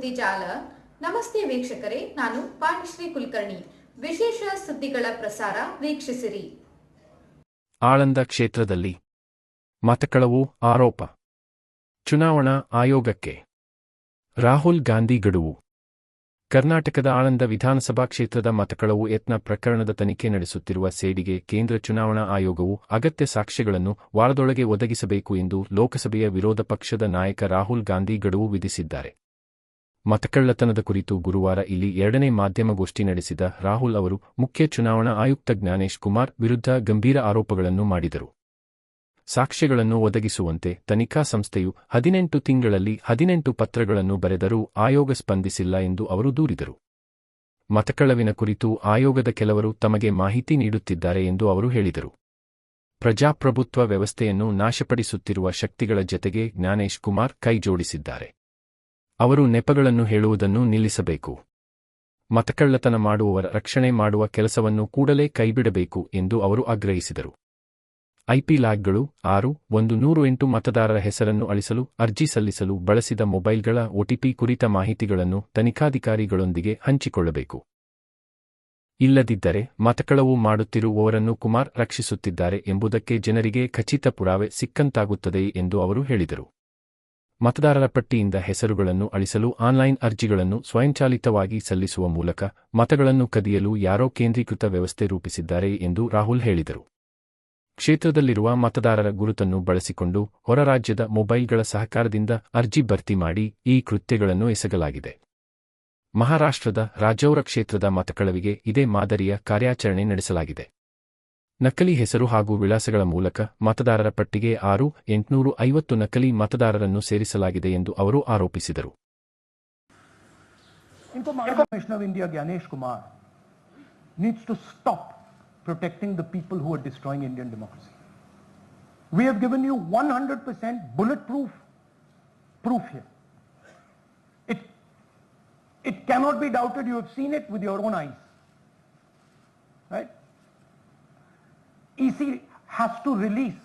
ಸುದ್ದಿ ಜಾಲ. ನಮಸ್ತೆ ವೀಕ್ಷಕರೇ, ನಾನು ಪಾಣಿಶ್ರೀ ಕುಲಕರ್ಣಿ. ವಿಶೇಷ ಸುದ್ದಿಗಳ ಪ್ರಸಾರ ವೀಕ್ಷಿಸಿರಿ. ಆಳಂದ ಕ್ಷೇತ್ರದಲ್ಲಿ ಮತಕಳವು ಆರೋಪ. ಚುನಾವಣಾ ಆಯೋಗಕ್ಕೆ ರಾಹುಲ್ ಗಾಂಧಿ ಗಡುವು. ಕರ್ನಾಟಕದ ಆಳಂದ ವಿಧಾನಸಭಾ ಕ್ಷೇತ್ರದ ಮತಕಳವು ಯತ್ನ ಪ್ರಕರಣದ ತನಿಖೆ ನಡೆಸುತ್ತಿರುವ ಸೇಡಿಗೆ ಕೇಂದ್ರ ಚುನಾವಣಾ ಆಯೋಗವು ಅಗತ್ಯ ಸಾಕ್ಷ್ಯಗಳನ್ನು ವಾರದೊಳಗೆ ಒದಗಿಸಬೇಕು ಎಂದು ಲೋಕಸಭೆಯ ವಿರೋಧ ಪಕ್ಷದ ನಾಯಕ ರಾಹುಲ್ ಗಾಂಧಿ ಗಡುವು ವಿಧಿಸಿದ್ದಾರೆ. ಮತಕಳ್ಳತನದ ಕುರಿತು ಗುರುವಾರ ಇಲ್ಲಿ ಎರಡನೇ ಮಾಧ್ಯಮಗೋಷ್ಠಿ ನಡೆಸಿದ ರಾಹುಲ್ ಅವರು ಮುಖ್ಯ ಚುನಾವಣಾ ಆಯುಕ್ತ ಜ್ಞಾನೇಶ್ ಕುಮಾರ್ ವಿರುದ್ಧ ಗಂಭೀರ ಆರೋಪಗಳನ್ನು ಮಾಡಿದರು. ಸಾಕ್ಷ್ಯಗಳನ್ನು ಒದಗಿಸುವಂತೆ ತನಿಖಾ ಸಂಸ್ಥೆಯು ಹದಿನೆಂಟು ತಿಂಗಳಲ್ಲಿ ಹದಿನೆಂಟು ಪತ್ರಗಳನ್ನು ಬರೆದರೂ ಆಯೋಗ ಸ್ಪಂದಿಸಿಲ್ಲ ಎಂದು ಅವರು ದೂರಿದರು. ಮತಕಳವಿನ ಕುರಿತು ಆಯೋಗದ ಕೆಲವರು ತಮಗೆ ಮಾಹಿತಿ ನೀಡುತ್ತಿದ್ದಾರೆ ಎಂದು ಅವರು ಹೇಳಿದರು. ಪ್ರಜಾಪ್ರಭುತ್ವ ವ್ಯವಸ್ಥೆಯನ್ನು ನಾಶಪಡಿಸುತ್ತಿರುವ ಶಕ್ತಿಗಳ ಜತೆಗೆ ಜ್ಞಾನೇಶ್ ಕುಮಾರ್ ಕೈಜೋಡಿಸಿದ್ದಾರೆ. ಅವರು ನೆಪಗಳನ್ನು ಹೇಳುವುದನ್ನು ನಿಲ್ಲಿಸಬೇಕು. ಮತಕಳ್ಳತನ ಮಾಡುವವರ ರಕ್ಷಣೆ ಮಾಡುವ ಕೆಲಸವನ್ನು ಕೂಡಲೇ ಕೈಬಿಡಬೇಕು ಎಂದು ಅವರು ಆಗ್ರಹಿಸಿದರು. ಐಪಿ ಲಾಗ್ಗಳು ಆರು, ಒಂದು, ನೂರು, ಎಂಟು ಮತದಾರರ ಹೆಸರನ್ನು ಅಳಿಸಲು, ಅರ್ಜಿ ಸಲ್ಲಿಸಲು ಬಳಸಿದ ಮೊಬೈಲ್ಗಳ ಒಟಿಪಿ ಕುರಿತ ಮಾಹಿತಿಗಳನ್ನು ತನಿಖಾಧಿಕಾರಿಗಳೊಂದಿಗೆ ಹಂಚಿಕೊಳ್ಳಬೇಕು. ಇಲ್ಲದಿದ್ದರೆ ಮತಕಳವು ಮಾಡುತ್ತಿರುವವರನ್ನು ಕುಮಾರ್ ರಕ್ಷಿಸುತ್ತಿದ್ದಾರೆ ಎಂಬುದಕ್ಕೆ ಜನರಿಗೆ ಖಚಿತ ಪುರಾವೆ ಸಿಕ್ಕಂತಾಗುತ್ತದೆ ಎಂದು ಅವರು ಹೇಳಿದರು. ಮತದಾರರ ಪಟ್ಟಿಯಿಂದ ಹೆಸರುಗಳನ್ನು ಅಳಿಸಲು ಆನ್ಲೈನ್ ಅರ್ಜಿಗಳನ್ನು ಸ್ವಯಂಚಾಲಿತವಾಗಿ ಸಲ್ಲಿಸುವ ಮೂಲಕ ಮತಗಳನ್ನು ಕದಿಯಲು ಯಾರೋ ಕೇಂದ್ರೀಕೃತ ವ್ಯವಸ್ಥೆ ರೂಪಿಸಿದ್ದಾರೆ ಎಂದು ರಾಹುಲ್ ಹೇಳಿದರು. ಕ್ಷೇತ್ರದಲ್ಲಿರುವ ಮತದಾರರ ಗುರುತನ್ನು ಬಳಸಿಕೊಂಡು ಹೊರರಾಜ್ಯದ ಮೊಬೈಲ್ಗಳ ಸಹಕಾರದಿಂದ ಅರ್ಜಿ ಭರ್ತಿ ಮಾಡಿ ಈ ಕೃತ್ಯಗಳನ್ನು ಎಸಗಲಾಗಿದೆ. ಮಹಾರಾಷ್ಟ್ರದ ರಾಜೌರ ಕ್ಷೇತ್ರದ ಮತಕಳವಿಗೆ ಇದೇ ಮಾದರಿಯ ಕಾರ್ಯಾಚರಣೆ ನಡೆಸಲಾಗಿದೆ. ನಕಲಿ ಹೆಸರು ಹಾಗೂ ವಿಳಾಸಗಳ ಮೂಲಕ ಮತದಾರರ ಪಟ್ಟಿಗೆ ಆರು ಎಂಟುನೂರು ಐವತ್ತು ನಕಲಿ ಮತದಾರರನ್ನು ಸೇರಿಸಲಾಗಿದೆ ಎಂದು ಅವರು ಆರೋಪಿಸಿದರು Information of India Ganesh Kumar needs to stop protecting the people who are destroying Indian democracy. We have given you 100% bulletproof proof here. It, it cannot be doubted. You have seen it with your own eyes. Right? EC has to release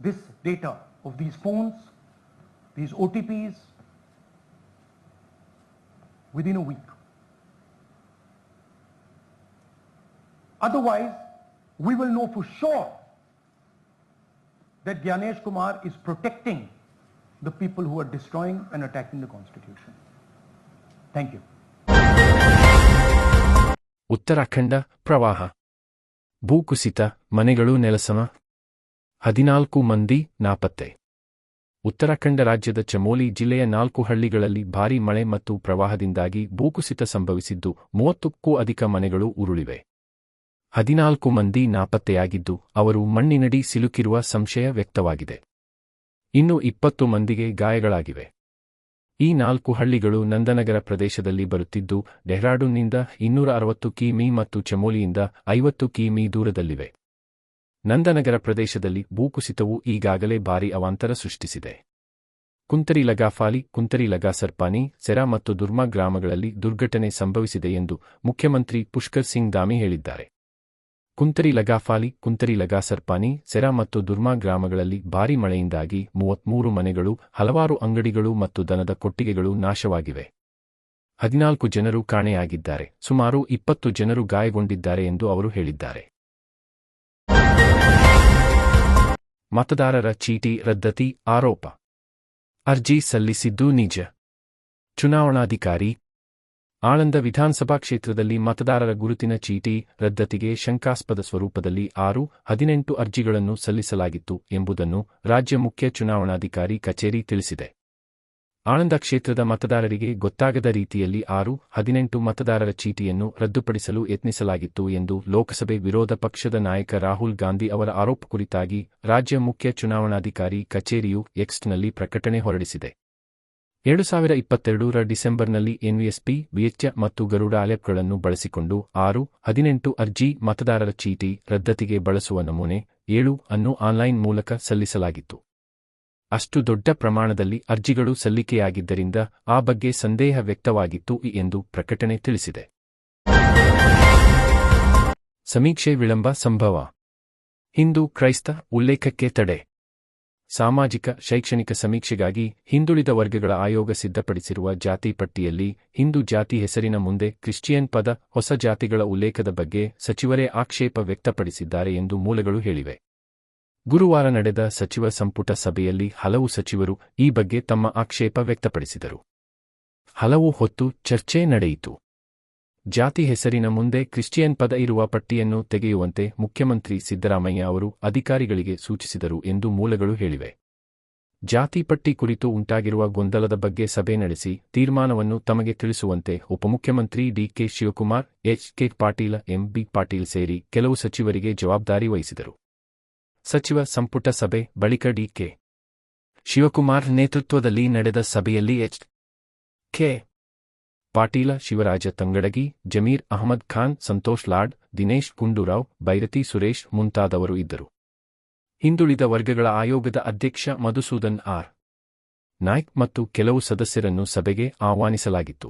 this data of these phones, these OTPs, within a week. Otherwise, we will know for sure that Gyanesh Kumar is protecting the people who are destroying and attacking the Constitution. Thank you. Uttarakhand ಪ್ರವಾಹ ಭೂಕುಸಿತ, ಮನೆಗಳು ನೆಲಸಮ. ಹದಿನಾಲ್ಕು ಮಂದಿ ನಾಪತ್ತೆ. ಉತ್ತರಾಖಂಡ ರಾಜ್ಯದ ಚಮೋಲಿ ಜಿಲ್ಲೆಯ ನಾಲ್ಕು ಹಳ್ಳಿಗಳಲ್ಲಿ ಭಾರೀ ಮಳೆ ಮತ್ತು ಪ್ರವಾಹದಿಂದಾಗಿ ಭೂಕುಸಿತ ಸಂಭವಿಸಿದ್ದು ಮೂವತ್ತಕ್ಕೂ ಅಧಿಕ ಮನೆಗಳು ಉರುಳಿವೆ. ಹದಿನಾಲ್ಕು ಮಂದಿ ನಾಪತ್ತೆಯಾಗಿದ್ದು ಅವರು ಮಣ್ಣಿನಡಿ ಸಿಲುಕಿರುವ ಸಂಶಯ ವ್ಯಕ್ತವಾಗಿದೆ. ಇನ್ನು ಇಪ್ಪತ್ತು ಮಂದಿಗೆ ಗಾಯಗಳಾಗಿವೆ. ಈ ನಾಲ್ಕು ಹಳ್ಳಿಗಳು ನಂದನಗರ ಪ್ರದೇಶದಲ್ಲಿ ಬರುತ್ತಿದ್ದು, ಡೆಹ್ರಾಡೂನ್ನಿಂದ ಇನ್ನೂರ ಅರವತ್ತು ಕಿಮೀ ಮತ್ತು ಚಮೋಲಿಯಿಂದ ಐವತ್ತು ಕಿಮೀ ದೂರದಲ್ಲಿವೆ. ನಂದನಗರ ಪ್ರದೇಶದಲ್ಲಿ ಭೂಕುಸಿತವು ಈಗಾಗಲೇ ಭಾರಿ ಅವಾಂತರ ಸೃಷ್ಟಿಸಿದೆ. ಕುಂತರಿ ಲಗಾಫಾಲಿ ಕುಂತರಿ ಲಗಾ ಸರ್ಪಾನಿ ಸೆರಾ ಮತ್ತು ದುರ್ಮಾ ಗ್ರಾಮಗಳಲ್ಲಿ ದುರ್ಘಟನೆ ಸಂಭವಿಸಿದೆ ಎಂದು ಮುಖ್ಯಮಂತ್ರಿ ಪುಷ್ಕರ್ ಸಿಂಗ್ ದಾಮಿ ಹೇಳಿದ್ದಾರೆ. ಕುಂತರಿ ಲಗಾಫಾಲಿ, ಕುಂತರಿ ಲಗಾ ಸರ್ಪಾನಿ ಸೆರಾ ಮತ್ತು ದುರ್ಮಾ ಗ್ರಾಮಗಳಲ್ಲಿ ಭಾರೀ ಮಳೆಯಿಂದಾಗಿ ಮೂವತ್ಮೂರು ಮನೆಗಳು, ಹಲವಾರು ಅಂಗಡಿಗಳು ಮತ್ತು ದನದ ಕೊಟ್ಟಿಗೆಗಳು ನಾಶವಾಗಿವೆ. ಹದಿನಾಲ್ಕು ಜನರು ಕಾಣೆಯಾಗಿದ್ದಾರೆ, ಸುಮಾರು ಇಪ್ಪತ್ತು ಜನರು ಗಾಯಗೊಂಡಿದ್ದಾರೆ ಎಂದು ಅವರು ಹೇಳಿದ್ದಾರೆ. ಮತದಾರರ ಚೀಟಿ ರದ್ದತಿ, ಆರೋಪ. ಅರ್ಜಿ ಸಲ್ಲಿಸಿದ್ದು ನಿಜ. ಚುನಾವಣಾಧಿಕಾರಿ ಆಳಂದ ವಿಧಾನಸಭಾ ಕ್ಷೇತ್ರದಲ್ಲಿ ಮತದಾರರ ಗುರುತಿನ ಚೀಟಿ, ರದ್ದತಿಗೆ ಶಂಕಾಸ್ಪದ ಸ್ವರೂಪದಲ್ಲಿ ಆರು, ಹದಿನೆಂಟು ಅರ್ಜಿಗಳನ್ನು ಸಲ್ಲಿಸಲಾಗಿತ್ತು ಎಂಬುದನ್ನು ರಾಜ್ಯ ಮುಖ್ಯ ಚುನಾವಣಾಧಿಕಾರಿ ಕಚೇರಿ ತಿಳಿಸಿದೆ. ಆಳಂದ ಕ್ಷೇತ್ರದ ಮತದಾರರಿಗೆ ಗೊತ್ತಾಗದ ರೀತಿಯಲ್ಲಿ ಆರು, ಹದಿನೆಂಟು ಮತದಾರರ ಚೀಟಿಯನ್ನು ರದ್ದುಪಡಿಸಲು ಯತ್ನಿಸಲಾಗಿತ್ತು ಎಂದು ಲೋಕಸಭೆ ವಿರೋಧ ಪಕ್ಷದ ನಾಯಕ ರಾಹುಲ್ ಗಾಂಧಿ ಅವರ ಆರೋಪ ಕುರಿತಾಗಿ ರಾಜ್ಯ ಮುಖ್ಯ ಚುನಾವಣಾಧಿಕಾರಿ ಕಚೇರಿಯು ಎಕ್ಸ್ಟ್ನಲ್ಲಿ ಪ್ರಕಟಣೆ ಹೊರಡಿಸಿದೆ. ಎರಡು ಸಾವಿರ ಇಪ್ಪತ್ತೆರಡರ ಡಿಸೆಂಬರ್ನಲ್ಲಿ ಎನ್ವಿಎಸ್ಪಿ ವಿಎಚ್ಚ ಮತ್ತು ಗರುಡ ಆಲೆಪ್ಗಳನ್ನು ಬಳಸಿಕೊಂಡು ಆರು, ಹದಿನೆಂಟು ಅರ್ಜಿ ಮತದಾರರ ಚೀಟಿ ರದ್ದತಿಗೆ ಬಳಸುವ ನಮೂನೆ ಏಳು ಅನ್ನು ಆನ್ಲೈನ್ ಮೂಲಕ ಸಲ್ಲಿಸಲಾಗಿತ್ತು. ಅಷ್ಟು ದೊಡ್ಡ ಪ್ರಮಾಣದಲ್ಲಿ ಅರ್ಜಿಗಳು ಸಲ್ಲಿಕೆಯಾಗಿದ್ದರಿಂದ ಆ ಬಗ್ಗೆ ಸಂದೇಹ ವ್ಯಕ್ತವಾಗಿತ್ತು ಎಂದು ಪ್ರಕಟಣೆ ತಿಳಿಸಿದೆ. ಸಮೀಕ್ಷೆ ವಿಳಂಬ ಸಂಭವ. ಹಿಂದೂ ಕ್ರೈಸ್ತ ಉಲ್ಲೇಖಕ್ಕೆ ತಡೆ. ಸಾಮಾಜಿಕ, ಶೈಕ್ಷಣಿಕ ಸಮೀಕ್ಷೆಗಾಗಿ ಹಿಂದುಳಿದ ವರ್ಗಗಳ ಆಯೋಗ ಸಿದ್ಧಪಡಿಸಿರುವ ಜಾತಿ ಪಟ್ಟಿಯಲ್ಲಿ ಹಿಂದೂ ಜಾತಿ ಹೆಸರಿನ ಮುಂದೆ ಕ್ರಿಶ್ಚಿಯನ್ ಪದ ಹೊಸ ಜಾತಿಗಳ ಉಲ್ಲೇಖದ ಬಗ್ಗೆ ಸಚಿವರೇ ಆಕ್ಷೇಪ ವ್ಯಕ್ತಪಡಿಸಿದ್ದಾರೆ ಎಂದು ಮೂಲಗಳು ಹೇಳಿವೆ. ಗುರುವಾರ ನಡೆದ ಸಚಿವ ಸಂಪುಟ ಸಭೆಯಲ್ಲಿ ಹಲವು ಸಚಿವರು ಈ ಬಗ್ಗೆ ತಮ್ಮ ಆಕ್ಷೇಪ ವ್ಯಕ್ತಪಡಿಸಿದರು. ಹಲವು ಹೊತ್ತು ಚರ್ಚೆ ನಡೆಯಿತು. ಜಾತಿ ಹೆಸರಿನ ಮುಂದೆ ಕ್ರಿಶ್ಚಿಯನ್ ಪದ ಇರುವ ಪಟ್ಟಿಯನ್ನು ತೆಗೆಯುವಂತೆ ಮುಖ್ಯಮಂತ್ರಿ ಸಿದ್ದರಾಮಯ್ಯ ಅವರು ಅಧಿಕಾರಿಗಳಿಗೆ ಸೂಚಿಸಿದರು ಎಂದು ಮೂಲಗಳು ಹೇಳಿವೆ. ಜಾತಿ ಪಟ್ಟಿ ಕುರಿತು ಉಂಟಾಗಿರುವ ಗೊಂದಲದ ಬಗ್ಗೆ ಸಭೆ ನಡೆಸಿ ತೀರ್ಮಾನವನ್ನು ತಮಗೆ ತಿಳಿಸುವಂತೆ ಉಪಮುಖ್ಯಮಂತ್ರಿ D K Shivakumar, H K Patil M B Patil ಸೇರಿ ಕೆಲವು ಸಚಿವರಿಗೆ ಜವಾಬ್ದಾರಿ ವಹಿಸಿದರು. ಸಚಿವ ಸಂಪುಟ ಸಭೆ ಬಳಿಕ ಡಿಕೆ ಶಿವಕುಮಾರ್ ನೇತೃತ್ವದಲ್ಲಿ ನಡೆದ ಸಭೆಯಲ್ಲಿ ಎಚ್ ಕೆ ಪಾಟೀಲ ಶಿವರಾಜ ತಂಗಡಗಿ, ಜಮೀರ್ ಅಹಮದ್ ಖಾನ್, ಸಂತೋಷ್ ಲಾಡ್, ದಿನೇಶ್ ಗುಂಡೂರಾವ್, ಬೈರತಿ ಸುರೇಶ್ ಮುಂತಾದವರು ಇದ್ದರು. ಹಿಂದುಳಿದ ವರ್ಗಗಳ ಆಯೋಗದ ಅಧ್ಯಕ್ಷ ಮಧುಸೂದನ್ ಆರ್. ನಾಯ್ಕ್ ಮತ್ತು ಕೆಲವು ಸದಸ್ಯರನ್ನು ಸಭೆಗೆ ಆಹ್ವಾನಿಸಲಾಗಿತ್ತು.